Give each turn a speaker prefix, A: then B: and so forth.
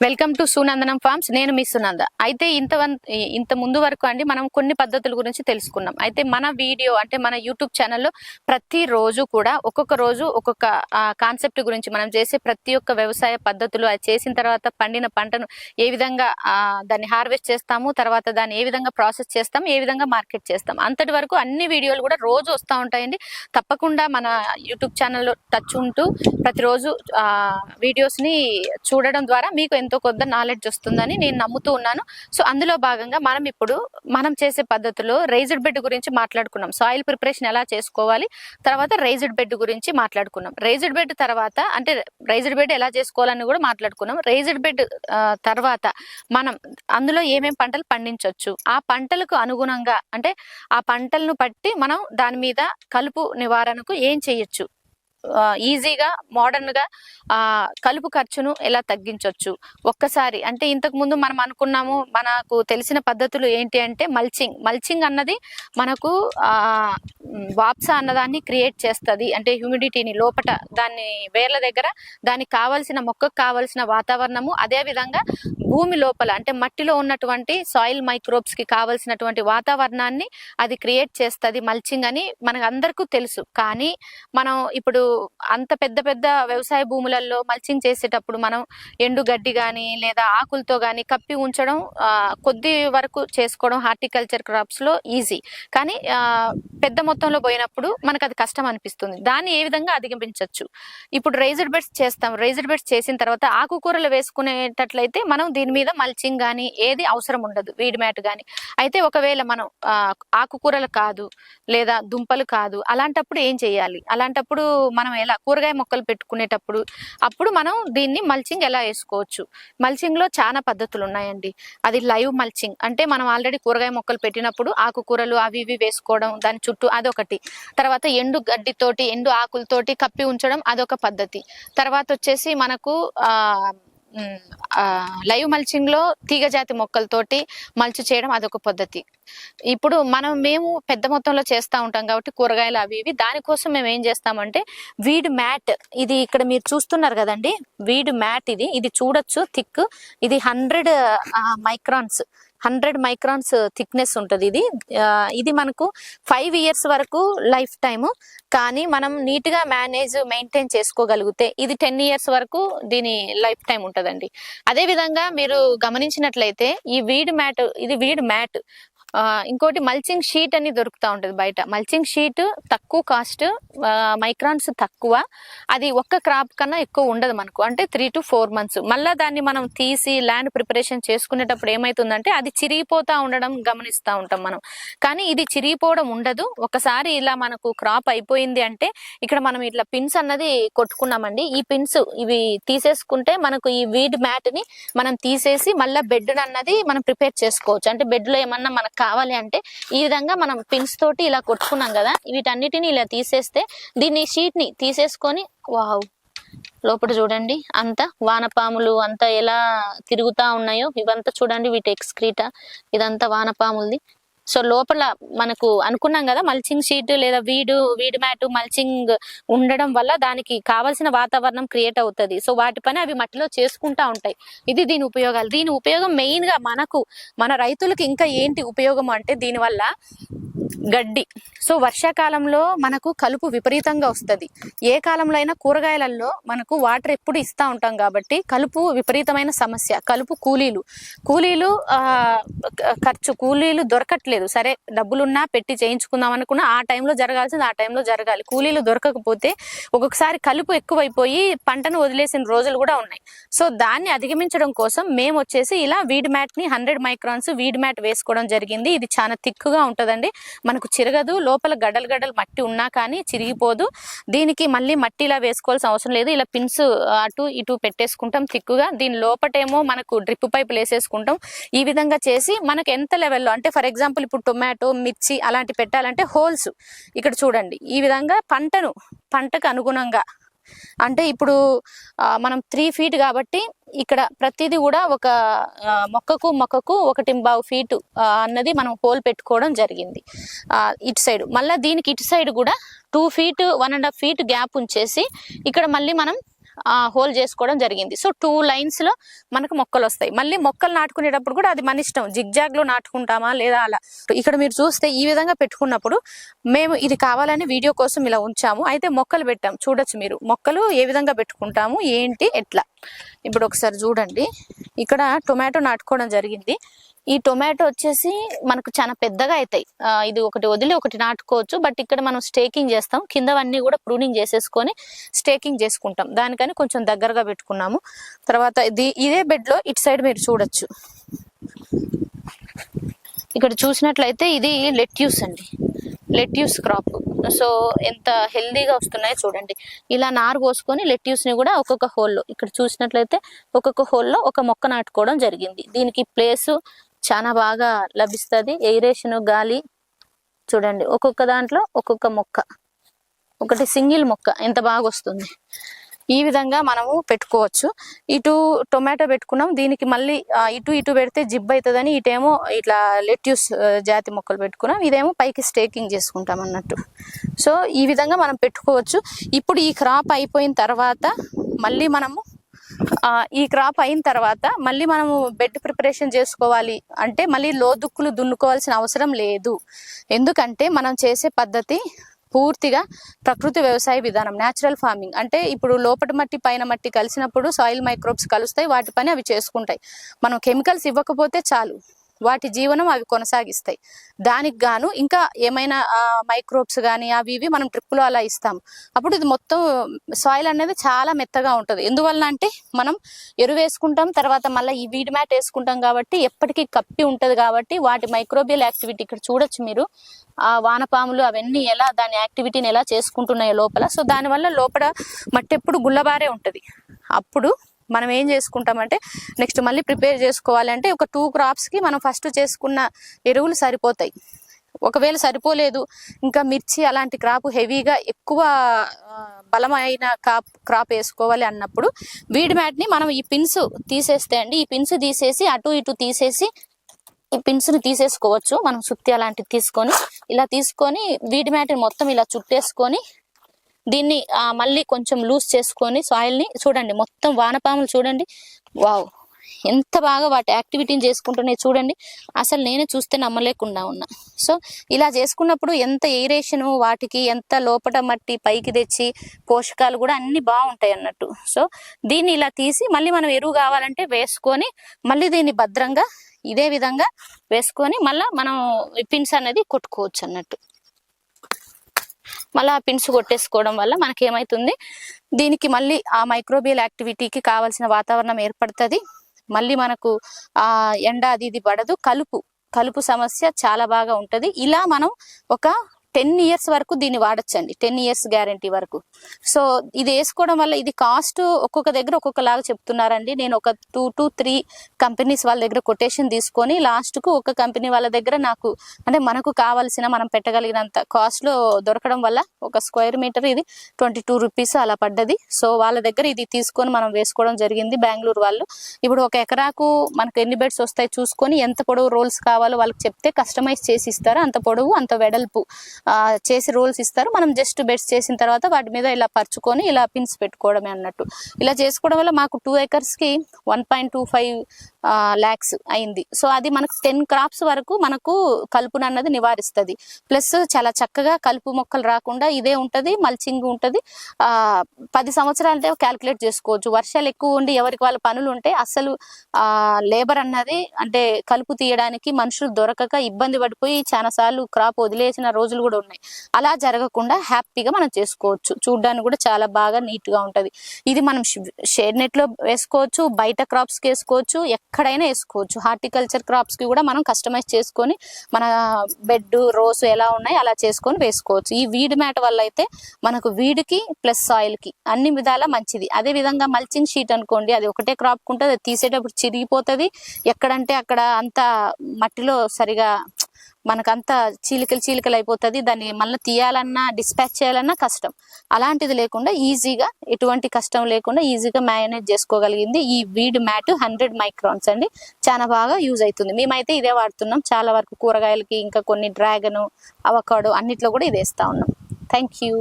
A: Welcome to Sunandanam forms. నేను మీ సునంద. అయితే ఇంత వన్- ఇంత ముందు వరకు అండి మనం కొన్ని పద్ధతుల గురించి తెలుసుకున్నాం. అయితే మన వీడియో అంటే మన యూట్యూబ్ ఛానల్లో ప్రతి రోజు కూడా ఒక్కొక్క రోజు ఒక్కొక్క కాన్సెప్ట్ గురించి మనం చేసే ప్రతి ఒక్క వ్యవసాయ పద్ధతులు అది చేసిన తర్వాత పండిన పంటను ఏ విధంగా దాన్ని హార్వెస్ట్ చేస్తాము తర్వాత దాన్ని ఏ విధంగా ప్రాసెస్ చేస్తాం ఏ విధంగా మార్కెట్ చేస్తాం అంతటి వరకు అన్ని వీడియోలు కూడా రోజు వస్తూ ఉంటాయండి. తప్పకుండా మన యూట్యూబ్ ఛానల్లో టచ్ ఉంటూ ప్రతిరోజు వీడియోస్ని చూడడం ద్వారా మీకు ఎంతో కొద్ద నాలెడ్జ్ వస్తుందని నేను నమ్ముతూ ఉన్నాను. సో అందులో భాగంగా మనం ఇప్పుడు మనం చేసే పద్ధతిలో రైజ్డ్ బెడ్ గురించి మాట్లాడుకున్నాం. సాయిల్ ప్రిపరేషన్ ఎలా చేసుకోవాలి? తర్వాత రైజ్డ్ బెడ్ గురించి మాట్లాడుకున్నాం. రైజ్డ్ బెడ్ తర్వాత అంటే రైజ్డ్ బెడ్ ఎలా చేసుకోవాలని కూడా మాట్లాడుకున్నాం. రైజ్డ్ బెడ్ తర్వాత మనం అందులో ఏమేమి పంటలు పండించవచ్చు ఆ పంటలకు అనుగుణంగా అంటే ఆ పంటలను బట్టి మనం దాని మీద కలుపు నివారణకు ఏం చేయొచ్చు? ఈజీగా మోడర్న్గా కలుపు ఖర్చును ఎలా తగ్గించవచ్చు ఒక్కసారి అంటే ఇంతకు ముందు మనం అనుకున్నాము మనకు తెలిసిన పద్ధతులు ఏంటి అంటే మల్చింగ్. మల్చింగ్ అన్నది మనకు వాప్సా అన్నదాన్ని క్రియేట్ చేస్తుంది. అంటే హ్యూమిడిటీని లోపట దాన్ని వేర్ల దగ్గర దానికి కావాల్సిన మొక్కకు కావాల్సిన వాతావరణము అదే విధంగా భూమి లోపల అంటే మట్టిలో ఉన్నటువంటి సాయిల్ మైక్రోబ్స్కి కావలసినటువంటి వాతావరణాన్ని అది క్రియేట్ చేస్తుంది మల్చింగ్ అని మనకు అందరికీ తెలుసు. కానీ మనం ఇప్పుడు అంత పెద్ద పెద్ద వ్యవసాయ భూములలో మల్చింగ్ చేసేటప్పుడు మనం ఎండు గడ్డి కానీ లేదా ఆకులతో కానీ కప్పి ఉంచడం కొద్ది వరకు చేసుకోవడం హార్టికల్చర్ క్రాప్స్లో ఈజీ కానీ పెద్ద మొత్తంలో పోయినప్పుడు మనకు అది కష్టం అనిపిస్తుంది. దాన్ని ఏ విధంగా అధిగమించవచ్చు ఇప్పుడు రైజ్డ్ బెడ్స్ చేస్తాం. రైజ్డ్ బెడ్స్ చేసిన తర్వాత ఆకుకూరలు వేసుకునేటట్లయితే మనం దీని దీని మీద మల్చింగ్ కానీ ఏది అవసరం ఉండదు వీడి మ్యాట్ కానీ అయితే ఒకవేళ మనం ఆకుకూరలు కాదు లేదా దుంపలు కాదు అలాంటప్పుడు ఏం చేయాలి? అలాంటప్పుడు మనం ఎలా కూరగాయ మొక్కలు పెట్టుకునేటప్పుడు అప్పుడు మనం దీన్ని మల్చింగ్ ఎలా వేసుకోవచ్చు? మల్చింగ్లో చాలా పద్ధతులు ఉన్నాయండి. అది లైవ్ మల్చింగ్. అంటే మనం ఆల్రెడీ కూరగాయ మొక్కలు పెట్టినప్పుడు ఆకుకూరలు అవి ఇవి వేసుకోవడం దాని చుట్టూ అదొకటి. తర్వాత ఎండు గడ్డితోటి ఎండు ఆకులతోటి కప్పి ఉంచడం అదొక పద్ధతి. తర్వాత వచ్చేసి మనకు ఆ, లైవ్ మల్చింగ్లో తీగ జాతి మొక్కలతోటి మల్చి చేయడం అదొక పద్ధతి. ఇప్పుడు మనం మేము పెద్ద మొత్తంలో చేస్తూ ఉంటాం కాబట్టి కూరగాయలు అవి ఇవి. దానికోసం మేము ఏం చేస్తామంటే వీడ్ మ్యాట్ ఇది ఇక్కడ మీరు చూస్తున్నారు కదండి? వీడ్ మ్యాట్ ఇది. ఇది చూడొచ్చు థిక్. ఇది hundred microns. Hundred microns thickness ఉంటుంది ఇది. ఇది మనకు ఫైవ్ ఇయర్స్ వరకు లైఫ్ టైము. కానీ మనం నీట్గా మేనేజ్ మెయింటైన్ చేసుకోగలిగితే ఇది టెన్ ఇయర్స్ వరకు దీని లైఫ్ టైం ఉంటుందండి. అదే విధంగా మీరు గమనించినట్లయితే ఈ వీడ్ మ్యాట్ ఇది వీడ్ మ్యాట్ ఇంకోటి మల్చింగ్ షీట్ అని దొరుకుతూ ఉంటుంది బయట. మల్చింగ్ షీట్ తక్కువ కాస్ట్ మైక్రాన్స్ తక్కువ. అది ఒక్క క్రాప్ కన్నా ఎక్కువ ఉండదు మనకు. అంటే త్రీ టు ఫోర్ మంత్స్ మళ్ళీ దాన్ని మనం తీసి ల్యాండ్ ప్రిపరేషన్ చేసుకునేటప్పుడు ఏమైతుందంటే అది చిరిగిపోతా ఉండడం గమనిస్తూ ఉంటాం మనం. కానీ ఇది చిరిగిపోవడం ఉండదు. ఒకసారి ఇలా మనకు క్రాప్ అయిపోయింది అంటే ఇక్కడ మనం ఇట్లా పిన్స్ అన్నది కొట్టుకున్నామండి. ఈ పిన్స్ ఇవి తీసేసుకుంటే మనకు ఈ వీడ్ మ్యాట్ని మనం తీసేసి మళ్ళీ బెడ్ అన్నది మనం ప్రిపేర్ చేసుకోవచ్చు. అంటే బెడ్లో ఏమన్నా మనకు కావాలి అంటే ఈ విధంగా మనం పిన్స్ తోటి ఇలా కొట్టుకున్నాం కదా వీటన్నిటిని ఇలా తీసేస్తే దీన్ని షీట్ని తీసేసుకొని వావ్ లోపల చూడండి అంత వానపాములు అంతా ఎలా తిరుగుతా ఉన్నాయో ఇవంతా చూడండి వీటి ఎక్స్క్రీటా ఇదంతా వానపాములది. సో లోపల మనకు అనుకున్నాం కదా మల్చింగ్ షీట్ లేదా వీడు వీడ్ మ్యాట్ మల్చింగ్ ఉండడం వల్ల దానికి కావాల్సిన వాతావరణం క్రియేట్ అవుతుంది. సో వాటి పని అవి మట్టిలో చేసుకుంటా ఉంటాయి. ఇది దీని ఉపయోగాలు. దీని ఉపయోగం మెయిన్గా మనకు మన రైతులకు ఇంకా ఏంటి ఉపయోగం అంటే దీనివల్ల గడ్డి. సో వర్షాకాలంలో మనకు కలుపు విపరీతంగా వస్తుంది. ఏ కాలంలో అయినా కూరగాయలలో మనకు వాటర్ ఎప్పుడు ఇస్తా ఉంటాం కాబట్టి కలుపు విపరీతమైన సమస్య. కలుపు కూలీలు. కూలీలు ఖర్చు కూలీలు దొరకట్లేదు. సరే డబ్బులున్నా పెట్టి చేయించుకుందాం అనుకున్నా ఆ టైంలో జరగాల్సింది ఆ టైంలో జరగాలి. కూలీలు దొరకకపోతే ఒక్కొక్కసారి కలుపు ఎక్కువైపోయి పంటను వదిలేసిన రోజులు కూడా ఉన్నాయి. సో దాన్ని అధిగమించడం కోసం మేము వచ్చేసి ఇలా వీడ్ మ్యాట్ని హండ్రెడ్ మైక్రాన్స్ వీడ్ మ్యాట్ వేసుకోవడం జరిగింది. ఇది చాలా తిక్కుగా ఉంటుందండి. మనకు చిరగదు లోపల గడ్డలు గడ్డలు మట్టి ఉన్నా కానీ చిరిగిపోదు. దీనికి మళ్ళీ మట్టి ఇలా వేసుకోవాల్సిన అవసరం లేదు. ఇలా పిన్స్ అటు ఇటు పెట్టేసుకుంటాం తిక్కుగా. దీని లోపటేమో మనకు డ్రిప్ పైపులు వేసేసుకుంటాం ఈ విధంగా చేసి మనకు ఎంత లెవెల్లో అంటే ఫర్ ఎగ్జాంపుల్ ఇప్పుడు టొమాటో మిర్చి అలాంటి పెట్టాలంటే హోల్స్. ఇక్కడ చూడండి ఈ విధంగా పంటను పంటకు అనుగుణంగా అంటే ఇప్పుడు మనం త్రీ ఫీట్ కాబట్టి ఇక్కడ ప్రతిదీ కూడా ఒక మొక్కకు మొక్కకు ఒకటి బావు ఫీటు అన్నది మనం హోల్ పెట్టుకోవడం జరిగింది. ఆ, ఇటు సైడ్ మళ్ళీ దీనికి ఇటు సైడ్ కూడా two feet one and half feet gap ఉంచేసి ఇక్కడ మళ్ళీ మనం హోల్ చేసుకోవడం జరిగింది. సో టూ లైన్స్లో మనకు మొక్కలు వస్తాయి. మళ్ళీ మొక్కలు నాటుకునేటప్పుడు కూడా అది మన ఇష్టం. జిగ్జాగ్లో నాటుకుంటామా లేదా అలా. ఇక్కడ మీరు చూస్తే ఈ విధంగా పెట్టుకున్నప్పుడు మేము ఇది కావాలని వీడియో కోసం ఇలా ఉంచాము. అయితే మొక్కలు పెట్టాము చూడొచ్చు మీరు. మొక్కలు ఏ విధంగా పెట్టుకుంటాము? ఏంటి? ఎట్లా? ఇప్పుడు ఒకసారి చూడండి. ఇక్కడ టొమాటో నాటుకోవడం జరిగింది. ఈ టొమాటో వచ్చేసి మనకు చాలా పెద్దగా అవుతాయి ఇది ఒకటి వదిలి ఒకటి నాటుకోవచ్చు. బట్ ఇక్కడ మనం స్టేకింగ్ చేస్తాం. కిందవన్నీ కూడా ప్రూనింగ్ చేసేసుకొని స్టేకింగ్ చేసుకుంటాం. దానికని కొంచెం దగ్గరగా పెట్టుకున్నాము. తర్వాత ఇది ఇదే బెడ్లో ఇటు సైడ్ మీరు చూడొచ్చు. ఇక్కడ చూసినట్లయితే ఇది లెట్యూస్ అండి. Lettuce crop. సో ఎంత హెల్దీగా వస్తున్నాయో చూడండి. ఇలా నారు పోసుకొని లెట్యూస్ని కూడా ఒక్కొక్క హోల్లో ఇక్కడ చూసినట్లయితే ఒక్కొక్క హోల్లో ఒక మొక్క నాటుకోవడం జరిగింది. దీనికి ప్లేస్ చాలా బాగా లభిస్తుంది. ఎయిరేషన్ గాలి చూడండి. ఒక్కొక్క దాంట్లో ఒక్కొక్క మొక్క. ఒకటి సింగిల్ మొక్క. ఎంత బాగా వస్తుంది ఈ విధంగా మనము పెట్టుకోవచ్చు. ఇటు టొమాటో పెట్టుకున్నాం. దీనికి మళ్ళీ ఇటు ఇటు పెడితే జిబ్ అవుతుందని ఇటేమో ఇట్లా లెట్యూస్ జాతి మొక్కలు పెట్టుకున్నాం. ఇదేమో పైకి స్టేకింగ్ చేసుకుంటాం అన్నట్టు. సో ఈ విధంగా మనం పెట్టుకోవచ్చు. ఇప్పుడు ఈ క్రాప్ అయిపోయిన తర్వాత మళ్ళీ మనము ఈ క్రాప్ అయిన తర్వాత మళ్ళీ మనము బెడ్ ప్రిపరేషన్ చేసుకోవాలి అంటే మళ్ళీ లోదుక్కులు దున్నుకోవాల్సిన అవసరం లేదు. ఎందుకంటే మనం చేసే పద్ధతి పూర్తిగా ప్రకృతి వ్యవసాయ విధానం న్యాచురల్ ఫార్మింగ్ అంటే ఇప్పుడు లోపటి మట్టి పైన మట్టి కలిసినప్పుడు సాయిల్ మైక్రోబ్స్ కలుస్తాయి వాటి పని అవి చేసుకుంటాయి. మనం కెమికల్స్ ఇవ్వకపోతే చాలు. వాటి జీవనం అవి కొనసాగిస్తాయి. దానికి గాను ఇంకా ఏమైనా మైక్రోబ్స్ కానీ అవి ఇవి మనం ట్రిప్పులో అలా ఇస్తాం అప్పుడు ఇది మొత్తం సాయిల్ అనేది చాలా మెత్తగా ఉంటుంది. ఎందువల్ల అంటే మనం ఎరువు వేసుకుంటాం తర్వాత మళ్ళీ ఈ వీడ్ మ్యాట్ వేసుకుంటాం కాబట్టి ఎప్పటికీ కప్పి ఉంటుంది కాబట్టి వాటి మైక్రోబియల్ యాక్టివిటీ ఇక్కడ చూడొచ్చు మీరు. ఆ వానపాములు అవన్నీ ఎలా దాని యాక్టివిటీని ఎలా చేసుకుంటున్నాయో లోపల. సో దానివల్ల లోపల మట్టి ఎప్పుడు గుల్లబారే ఉంటుంది. అప్పుడు మనం ఏం చేసుకుంటామంటే నెక్స్ట్ మళ్ళీ ప్రిపేర్ చేసుకోవాలంటే ఒక టూ క్రాప్స్కి మనం ఫస్ట్ చేసుకున్న ఎరువులు సరిపోతాయి. ఒకవేళ సరిపోలేదు ఇంకా మిర్చి అలాంటి క్రాప్ హెవీగా ఎక్కువ బలమైన క్రాప్ క్రాప్ వేసుకోవాలి అన్నప్పుడు వీడ్ మ్యాట్ని మనం ఈ పిన్స్ తీసేస్తే అండి ఈ పిన్స్ తీసేసి అటు ఇటు తీసేసి ఈ పిన్స్ని తీసేసుకోవచ్చు. మనం సుత్తి అలాంటివి తీసుకొని ఇలా తీసుకొని వీడి మ్యాట్ని మొత్తం ఇలా చుట్టేసుకొని దీన్ని మళ్ళీ కొంచెం లూజ్ చేసుకొని సాయిల్ని చూడండి. మొత్తం వానపాములు చూడండి. వావ్! ఎంత బాగా వాటి యాక్టివిటీని చేసుకుంటున్నాయి చూడండి. అసలు నేనే చూస్తే నమ్మలేకుండా ఉన్నా. సో ఇలా చేసుకున్నప్పుడు ఎంత ఎయిరేషన్ వాటికి ఎంత లోపట మట్టి పైకి తెచ్చి పోషకాలు కూడా అన్ని బాగుంటాయి అన్నట్టు. సో దీన్ని ఇలా తీసి మళ్ళీ మనం ఎరువు కావాలంటే వేసుకొని మళ్ళీ దీన్ని భద్రంగా ఇదే విధంగా వేసుకొని మళ్ళీ మనం పిన్స్ అనేది కొట్టుకోవచ్చు అన్నట్టు. మళ్ళీ ఆ పిన్స్ కొట్టేసుకోవడం వల్ల మనకి ఏమైతుంది దీనికి మళ్ళీ ఆ మైక్రోబియల్ యాక్టివిటీకి కావాల్సిన వాతావరణం ఏర్పడుతుంది. మళ్ళీ మనకు ఆ ఎండ అది ఇది పడదు. కలుపు కలుపు సమస్య చాలా బాగా ఉంటది. ఇలా మనం ఒక టెన్ ఇయర్స్ వరకు దీన్ని వాడచ్చండి. టెన్ ఇయర్స్ గ్యారంటీ వరకు. సో ఇది వేసుకోవడం వల్ల ఇది కాస్ట్ ఒక్కొక్క దగ్గర ఒక్కొక్కలాగా చెప్తున్నారండి. నేను ఒక టూ టు త్రీ కంపెనీస్ వాళ్ళ దగ్గర కొటేషన్ తీసుకొని లాస్ట్కు ఒక కంపెనీ వాళ్ళ దగ్గర నాకు అంటే మనకు కావాల్సిన మనం పెట్టగలిగినంత కాస్ట్లో దొరకడం వల్ల ఒక స్క్వేర్ మీటర్ ఇది ట్వంటీ టూ రూపీస్ అలా పడ్డది. సో వాళ్ళ దగ్గర ఇది తీసుకొని మనం వేసుకోవడం జరిగింది బెంగళూరు వాళ్ళు. ఇప్పుడు ఒక ఎకరాకు మనకు ఎన్ని బెడ్స్ వస్తాయి చూసుకొని ఎంత పొడవు రోల్స్ కావాలో వాళ్ళకి చెప్తే కస్టమైజ్ చేసి ఇస్తారు? అంత పొడవు అంత వెడల్పు. చేసి రోల్స్ ఇస్తారు. మనం జస్ట్ బెడ్స్ చేసిన తర్వాత వాటి మీద ఇలా పరుచుకొని ఇలా పిన్స్ పెట్టుకోవడమే అన్నట్టు. ఇలా చేసుకోవడం వల్ల మాకు two ఎకర్స్కి one point two five lakhs అయింది. సో అది మనకు టెన్ క్రాప్స్ వరకు మనకు కలుపును అన్నది నివారిస్తుంది. ప్లస్ చాలా చక్కగా కలుపు మొక్కలు రాకుండా ఇదే ఉంటుంది మల్చింగ్ ఉంటుంది. పది పది సంవత్సరాలంటే క్యాలిక్యులేట్ చేసుకోవచ్చు. వర్షాలు ఎక్కువ ఉండి ఎవరికి వాళ్ళ పనులు ఉంటే అసలు లేబర్ అన్నది అంటే కలుపు తీయడానికి మనుషులు దొరకక ఇబ్బంది పడిపోయి చాలాసార్లు క్రాప్ వదిలేసిన రోజులు కూడా ఉన్నాయి. అలా జరగకుండా హ్యాపీగా మనం చేసుకోవచ్చు. చూడడానికి కూడా చాలా బాగా నీట్గా ఉంటది. ఇది మనం షేడ్ నెట్లో వేసుకోవచ్చు బయట క్రాప్స్కి వేసుకోవచ్చు ఎక్కడైనా వేసుకోవచ్చు. హార్టికల్చర్ క్రాప్స్కి కూడా మనం కస్టమైజ్ చేసుకొని మన బెడ్ రోస్ ఎలా ఉన్నాయి అలా చేసుకొని వేసుకోవచ్చు. ఈ వీడ్ మ్యాట్ వల్ల అయితే మనకు వీడికి ప్లస్ సాయిల్కి అన్ని విధాలా మంచిది. అదే విధంగా మల్చింగ్ షీట్ అనుకోండి అది ఒకటే క్రాప్ ఉంటుంది అది తీసేటప్పుడు చిరిగిపోతుంది. ఎక్కడంటే అక్కడ అంత మట్టిలో సరిగా మనకంతా చీలికలు చీలికలు అయిపోతుంది. దాన్ని మళ్ళీ తీయాలన్నా డిస్పాచ్ చేయాలన్నా కష్టం. అలాంటిది లేకుండా ఈజీగా ఎటువంటి కష్టం లేకుండా ఈజీగా మేనేజ్ చేసుకోగలిగింది ఈ వీడ్ మ్యాట్ హండ్రెడ్ మైక్రాన్స్ అండి. చాలా బాగా యూజ్ అవుతుంది. మేమైతే ఇదే వాడుతున్నాం. చాలా వరకు కూరగాయలకి ఇంకా కొన్ని డ్రాగన్ అవకాడో అన్నిట్లో కూడా ఇది ఉన్నాం. Thank you.